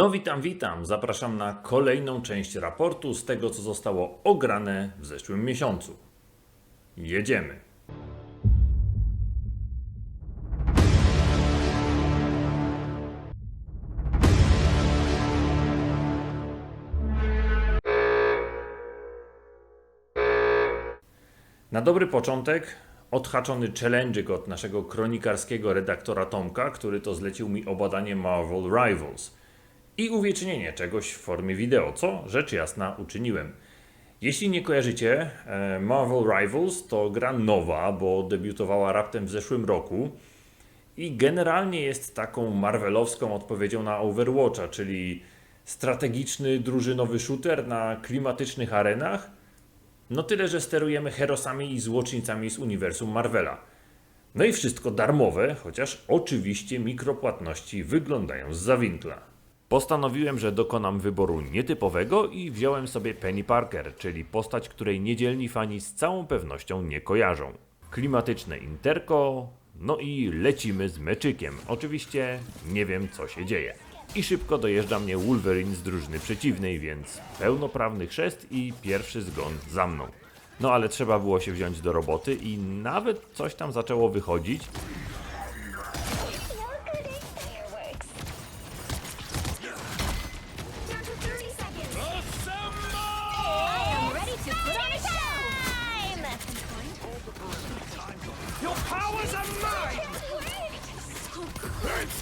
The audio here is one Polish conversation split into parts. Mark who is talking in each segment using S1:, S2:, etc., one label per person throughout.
S1: No witam, witam. Zapraszam na kolejną część raportu z tego, co zostało ograne w zeszłym miesiącu. Jedziemy. Na dobry początek odhaczony challenge'ik od naszego kronikarskiego redaktora Tomka, który to zlecił mi obadanie Marvel Rivals i uwiecznienie czegoś w formie wideo, co rzecz jasna uczyniłem. Jeśli nie kojarzycie, e, Marvel Rivals to gra nowa, bo debiutowała raptem w zeszłym roku i generalnie jest taką marvelowską odpowiedzią na Overwatcha, czyli strategiczny, drużynowy shooter na klimatycznych arenach, no tyle, że sterujemy herosami i złoczyńcami z uniwersum Marvela. No i wszystko darmowe, chociaż oczywiście mikropłatności wyglądają z zawinkla. Postanowiłem, że dokonam wyboru nietypowego i wziąłem sobie Penny Parker, czyli postać, której niedzielni fani z całą pewnością nie kojarzą. Klimatyczne interko, no i lecimy z meczykiem. Oczywiście nie wiem co się dzieje. I szybko dojeżdża mnie Wolverine z drużyny przeciwnej, więc pełnoprawny chrzest i pierwszy zgon za mną. No ale trzeba było się wziąć do roboty i nawet coś tam zaczęło wychodzić,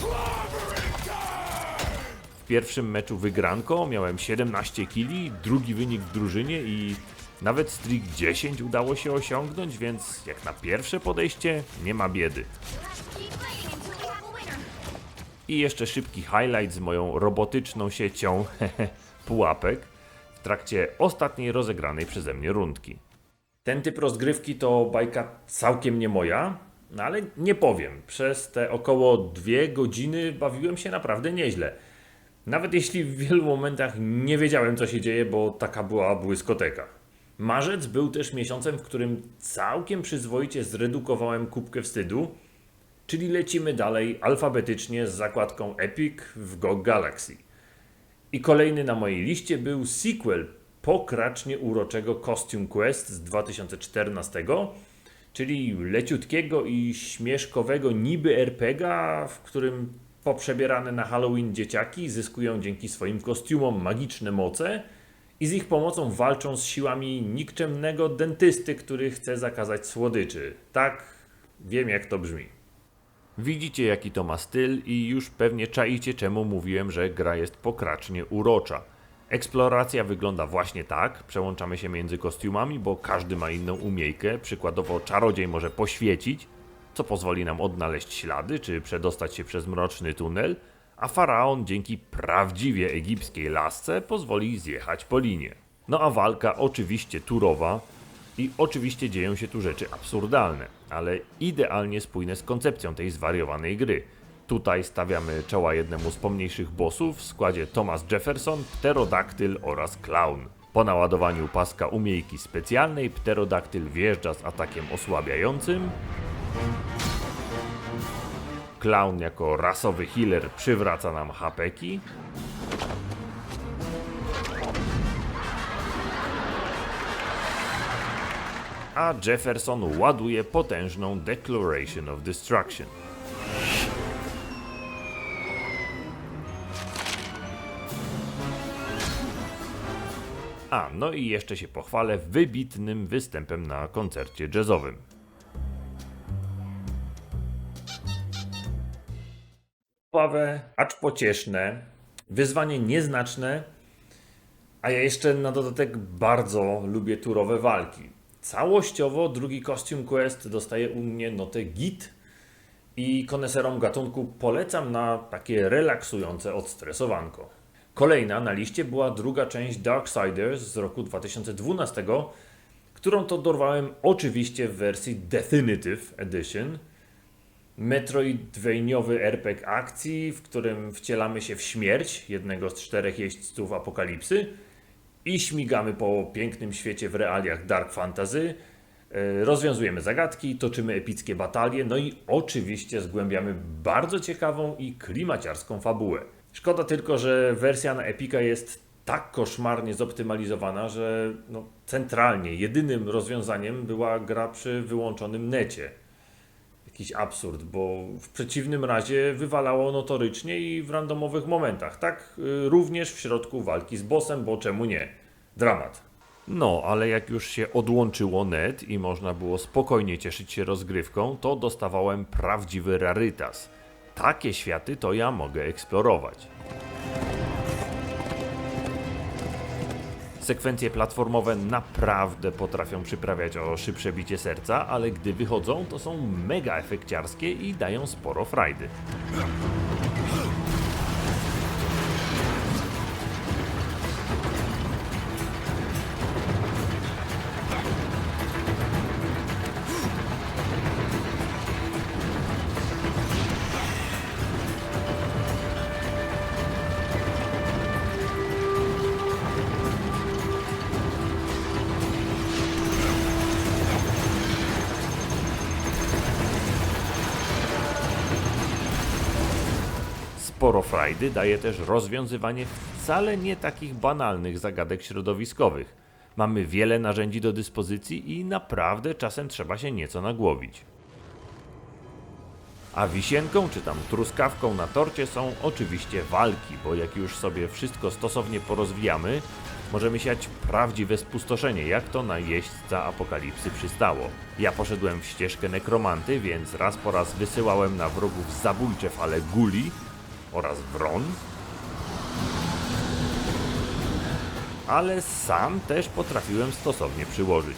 S2: Clobbering time!
S1: W pierwszym meczu wygranko miałem 17 kili, drugi wynik w drużynie i nawet streak 10 udało się osiągnąć, więc jak na pierwsze podejście nie ma biedy.
S3: A.
S1: I jeszcze szybki highlight z moją robotyczną siecią pułapek w trakcie ostatniej rozegranej przeze mnie rundki. Ten typ rozgrywki to bajka całkiem nie moja, no ale nie powiem. Przez te około dwie godziny bawiłem się naprawdę nieźle. Nawet jeśli w wielu momentach nie wiedziałem, co się dzieje, bo taka była błyskoteka. Marzec był też miesiącem, w którym całkiem przyzwoicie zredukowałem kubkę wstydu, czyli lecimy dalej alfabetycznie z zakładką Epic w GOG Galaxy. I kolejny na mojej liście był sequel pokracznie uroczego Costume Quest z 2014, czyli leciutkiego i śmieszkowego niby RPGa, w którym poprzebierane na Halloween dzieciaki zyskują dzięki swoim kostiumom magiczne moce i z ich pomocą walczą z siłami nikczemnego dentysty, który chce zakazać słodyczy. Tak, wiem jak to brzmi. Widzicie jaki to ma styl i już pewnie czaicie czemu mówiłem, że gra jest pokracznie urocza. Eksploracja wygląda właśnie tak, przełączamy się między kostiumami, bo każdy ma inną umiejkę, przykładowo czarodziej może poświecić, co pozwoli nam odnaleźć ślady czy przedostać się przez mroczny tunel, a faraon dzięki prawdziwie egipskiej lasce pozwoli zjechać po linie. No a walka oczywiście turowa, i oczywiście dzieją się tu rzeczy absurdalne, ale idealnie spójne z koncepcją tej zwariowanej gry. Tutaj stawiamy czoła jednemu z pomniejszych bossów w składzie Thomas Jefferson, Pterodaktyl oraz Clown. Po naładowaniu paska umiejki specjalnej Pterodaktyl wjeżdża z atakiem osłabiającym. Clown jako rasowy healer przywraca nam hapeki. a Jefferson ładuje potężną Declaration of Destruction. A, no i jeszcze się pochwalę wybitnym występem na koncercie jazzowym. Słabe, acz pocieszne, wyzwanie nieznaczne, a ja jeszcze na dodatek bardzo lubię turowe walki. Całościowo drugi Costume Quest dostaje u mnie notę git i koneserom gatunku polecam na takie relaksujące odstresowanko. Kolejna na liście była druga część Darksiders z roku 2012, którą to dorwałem oczywiście w wersji Definitive Edition. Metroidwaniowy RPG akcji, w którym wcielamy się w śmierć jednego z czterech jeźdźców apokalipsy i śmigamy po pięknym świecie w realiach dark fantasy. e, Rozwiązujemy zagadki, toczymy epickie batalie, no i oczywiście zgłębiamy bardzo ciekawą i klimaciarską fabułę. Szkoda tylko, że wersja na Epica jest tak koszmarnie zoptymalizowana, że no, centralnie jedynym rozwiązaniem była gra przy wyłączonym necie. Jakiś absurd, bo w przeciwnym razie wywalało notorycznie i w randomowych momentach. Tak y, również w środku walki z bossem, bo czemu nie? Dramat. No, ale jak już się odłączyło net i można było spokojnie cieszyć się rozgrywką, to dostawałem prawdziwy rarytas. Takie światy to ja mogę eksplorować. Sekwencje platformowe naprawdę potrafią przyprawiać o szybsze bicie serca, ale gdy wychodzą, to są mega efekciarskie i dają sporo frajdy. Sporo frajdy daje też rozwiązywanie wcale nie takich banalnych zagadek środowiskowych. Mamy wiele narzędzi do dyspozycji i naprawdę czasem trzeba się nieco nagłowić. A wisienką czy tam truskawką na torcie są oczywiście walki, bo jak już sobie wszystko stosownie porozwijamy, możemy siać prawdziwe spustoszenie, jak to na jeźdźca apokalipsy przystało. Ja poszedłem w ścieżkę nekromanty, więc raz po raz wysyłałem na wrogów zabójcze fale guli oraz wron, ale sam też potrafiłem stosownie przyłożyć.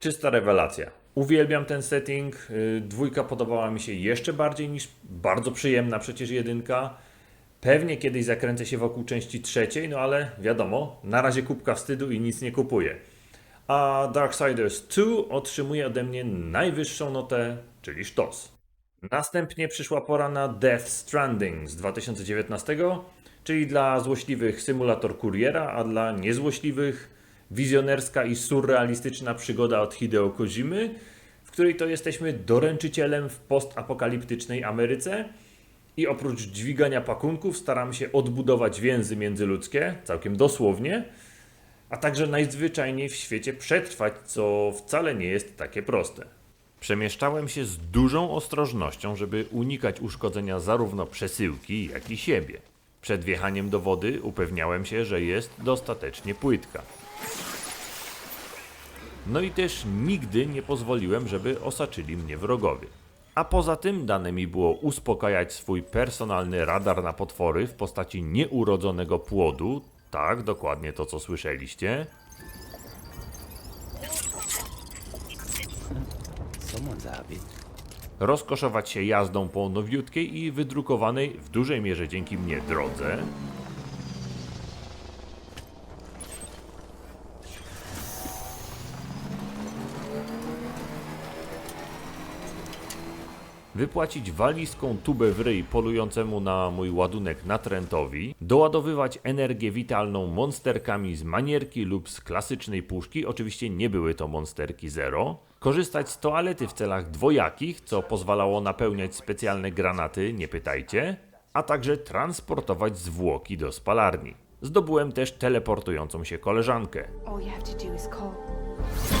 S1: Czysta rewelacja. Uwielbiam ten setting. Yy, Dwójka podobała mi się jeszcze bardziej niż bardzo przyjemna przecież jedynka. Pewnie kiedyś zakręcę się wokół części trzeciej, no ale wiadomo, na razie kubka wstydu i nic nie kupuję. A Darksiders 2 otrzymuje ode mnie najwyższą notę, czyli sztos. Następnie przyszła pora na Death Stranding z 2019, czyli dla złośliwych symulator kuriera, a dla niezłośliwych wizjonerska i surrealistyczna przygoda od Hideo Kojimy, w której to jesteśmy doręczycielem w postapokaliptycznej Ameryce i oprócz dźwigania pakunków staramy się odbudować więzy międzyludzkie, całkiem dosłownie, a także najzwyczajniej w świecie przetrwać, co wcale nie jest takie proste. Przemieszczałem się z dużą ostrożnością, żeby unikać uszkodzenia zarówno przesyłki, jak i siebie. Przed wjechaniem do wody upewniałem się, że jest dostatecznie płytka. No i też nigdy nie pozwoliłem, żeby osaczyli mnie wrogowie. A poza tym dane mi było uspokajać swój personalny radar na potwory w postaci nieurodzonego płodu, tak, dokładnie to co słyszeliście, rozkoszować się jazdą po nowiutkiej i wydrukowanej w dużej mierze dzięki mnie drodze, wypłacić walizką tubę w ryj polującemu na mój ładunek natrętowi, doładowywać energię witalną monsterkami z manierki lub z klasycznej puszki, oczywiście nie były to monsterki zero, korzystać z toalety w celach dwojakich, co pozwalało napełniać specjalne granaty, nie pytajcie, a także transportować zwłoki do spalarni. Zdobyłem też teleportującą się koleżankę.
S4: All you have to do is call.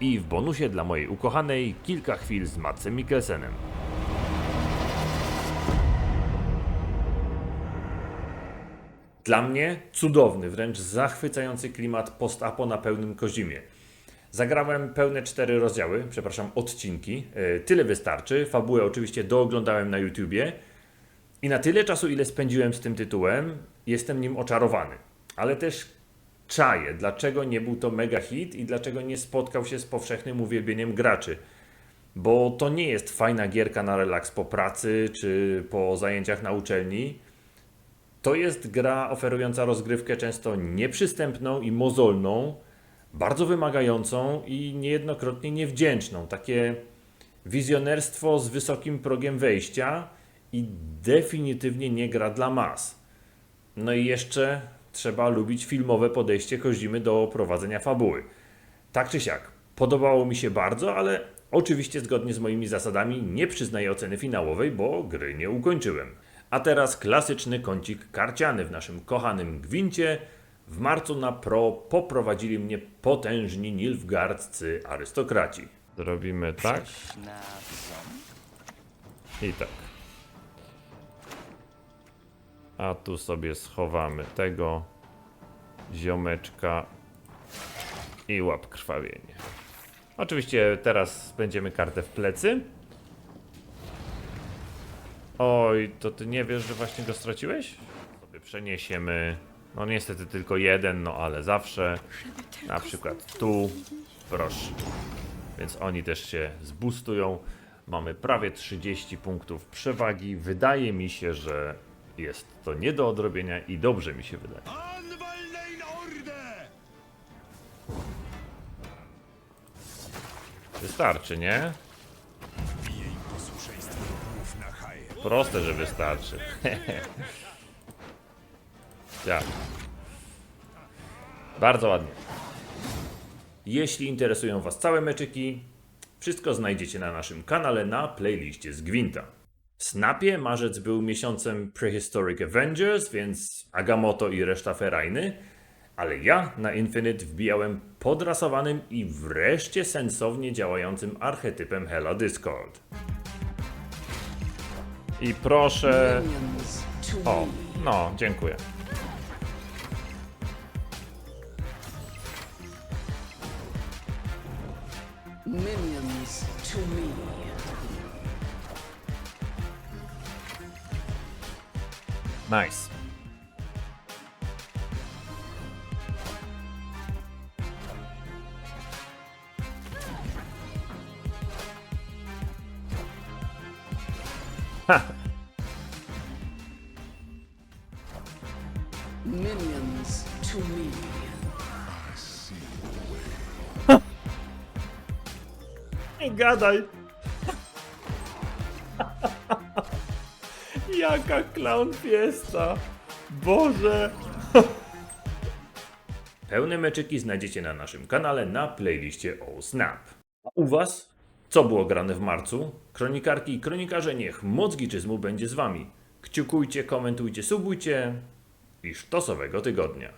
S1: I w bonusie dla mojej ukochanej kilka chwil z Madsem Mikkelsenem. Dla mnie cudowny, wręcz zachwycający klimat post-apo na pełnym kozimie. Zagrałem pełne cztery rozdziały, przepraszam, odcinki. E, Tyle wystarczy. Fabułę oczywiście dooglądałem na YouTubie. I na tyle czasu, ile spędziłem z tym tytułem, jestem nim oczarowany. Ale też czaję, dlaczego nie był to mega hit i dlaczego nie spotkał się z powszechnym uwielbieniem graczy. Bo to nie jest fajna gierka na relaks po pracy czy po zajęciach na uczelni. To jest gra oferująca rozgrywkę często nieprzystępną i mozolną, bardzo wymagającą i niejednokrotnie niewdzięczną. Takie wizjonerstwo z wysokim progiem wejścia i definitywnie nie gra dla mas. No i jeszcze trzeba lubić filmowe podejście Kozimy do prowadzenia fabuły. Tak czy siak, podobało mi się bardzo, ale oczywiście zgodnie z moimi zasadami nie przyznaję oceny finałowej, bo gry nie ukończyłem. A teraz klasyczny kącik karciany w naszym kochanym gwincie. W marcu na pro poprowadzili mnie potężni nilfgaardzcy arystokraci. Zrobimy tak i tak. A tu sobie schowamy tego ziomeczka i łap krwawienie. Oczywiście teraz będziemy kartę w plecy. Oj, to ty nie wiesz, że właśnie go straciłeś? Sobie przeniesiemy. No niestety tylko jeden, no ale zawsze. Na przykład tu. Proszę. Więc oni też się zbustują. Mamy prawie 30 punktów przewagi. Wydaje mi się, że jest to nie do odrobienia i dobrze mi się wydaje. Wystarczy, nie? Proste, że wystarczy. tak. Bardzo ładnie. Jeśli interesują Was całe meczyki, wszystko znajdziecie na naszym kanale na playliście z Gwinta. W Snapie marzec był miesiącem Prehistoric Avengers, więc Agamotto i reszta ferajny, ale ja na Infinite wbijałem podrasowanym i wreszcie sensownie działającym archetypem Hela Discord. I proszę. O, no, dziękuję.
S5: Minions to me.
S1: Nice.
S5: Minions to me. Oh, I see the way.
S1: Nie gadaj. Jaka clown fiesta. Boże. Pełne meczyki znajdziecie na naszym kanale na playliście o Snap. A u Was? Co było grane w marcu? Kronikarki i kronikarze, niech moc giczyzmu będzie z Wami. Kciukujcie, komentujcie, subujcie i sztosowego tygodnia.